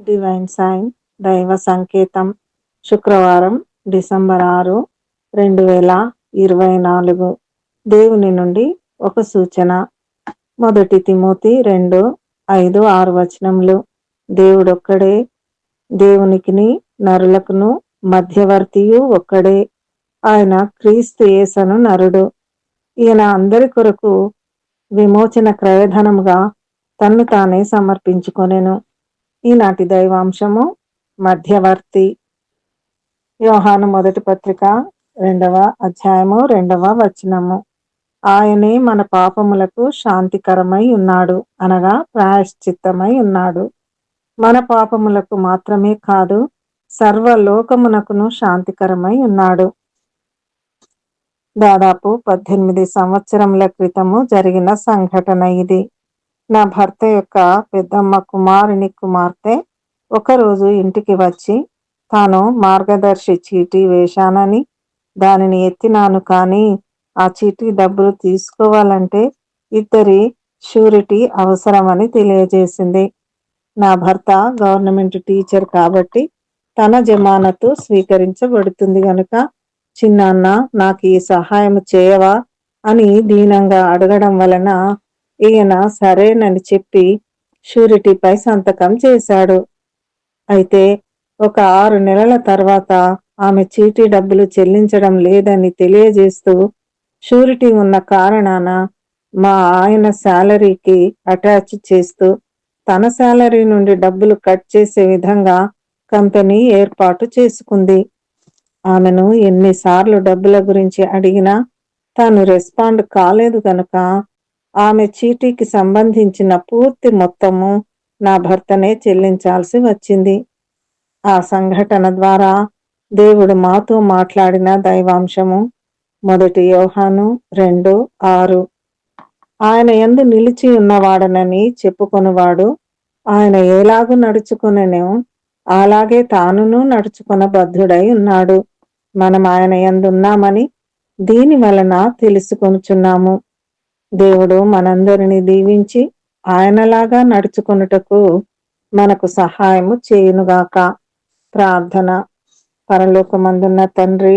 Divine sign దైవ సంకేతం శుక్రవారం డిసెంబర్ ఆరు రెండు వేల ఇరవై నాలుగు. దేవుని నుండి ఒక సూచన. మొదటి తిమోతి రెండు ఐదు ఆరు వచనములు. దేవుడొక్కడే. దేవునికిని నరులకును మధ్యవర్తియు ఒక్కడే. ఆయన క్రీస్తు యేసను నరుడు. ఈయన అందరి కొరకు విమోచన క్రయధనముగా తన్ను తానే సమర్పించుకొనెను. ఈనాటి దైవాంశము మధ్యవర్తి. యోహాను మొదటి పత్రిక రెండవ అధ్యాయము రెండవ వచనము. ఆయనే మన పాపములకు శాంతికరమై ఉన్నాడు అనగా ప్రాయశ్చిత్తమై ఉన్నాడు. మన పాపములకు మాత్రమే కాదు సర్వలోకమునకును శాంతికరమై ఉన్నాడు. దాదాపు పద్దెనిమిది సంవత్సరముల క్రితము జరిగిన సంఘటన ఇది. నా భర్త యొక్క పెద్దమ్మ కుమారుని కుమార్తె ఒకరోజు ఇంటికి వచ్చి తాను మార్గదర్శి చీటీ వేశానని దానిని ఎత్తినాను కానీ ఆ చీటీ డబ్బులు తీసుకోవాలంటే ఇద్దరి షూరిటీ అవసరమని తెలియజేసింది. నా భర్త గవర్నమెంట్ టీచర్ కాబట్టి తన జమానతు స్వీకరించబడుతుంది గనుక చిన్నాన్న నాకు ఈ సహాయం చేయవా? అని దీనంగా అడగడం వలన ఈయన సరేనని చెప్పి షూరిటీపై సంతకం చేశాడు. అయితే ఒక ఆరు నెలల తర్వాత ఆమె చీటీ డబ్బులు చెల్లించడం లేదని తెలియజేస్తూ షూరిటీ ఉన్న కారణాన మా ఆయన శాలరీకి అటాచ్ చేస్తూ తన శాలరీ నుండి డబ్బులు కట్ చేసే విధంగా కంపెనీ ఏర్పాటు చేసుకుంది. ఆమెను ఎన్నిసార్లు డబ్బుల గురించి అడిగినా తాను రెస్పాండ్ కాలేదు కనుక ఆమె చీటీకి సంబంధించిన పూర్తి మొత్తము నా భర్తనే చెల్లించాల్సి వచ్చింది. ఆ సంఘటన ద్వారా దేవుడు మాతో మాట్లాడిన దైవాంశము మొదటి యోహాను రెండు ఆరు. ఆయన ఎందు నిలిచి ఉన్నవాడనని చెప్పుకొనివాడు ఆయన ఎలాగూ నడుచుకునను అలాగే తానును నడుచుకున్న బద్ధుడై ఉన్నాడు. మనం ఆయన ఎందున్నామని దీని వలన తెలుసుకొనుచున్నాము. దేవుడు మనందరిని దీవించి ఆయనలాగా నడుచుకొనుటకు మనకు సహాయము చేయునుగాక. ప్రార్థన. పరలోకమందున్న తండ్రి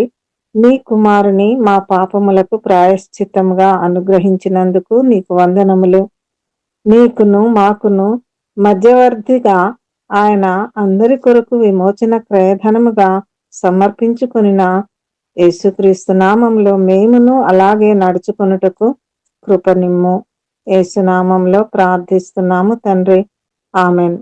నీ కుమారుని మా పాపములకు ప్రాయశ్చిత్తముగా అనుగ్రహించినందుకు నీకు వందనములు. నీకును మాకును మధ్యవర్తిగా ఆయన అందరి కొరకు విమోచన క్రయధనముగా సమర్పించుకునిన యేసుక్రీస్తు నామంలో మేమును అలాగే నడుచుకొనుటకు కృపనిమ్ము. ఏసునామంలో ప్రార్థిస్తున్నాము తండ్రి. ఆమెన్.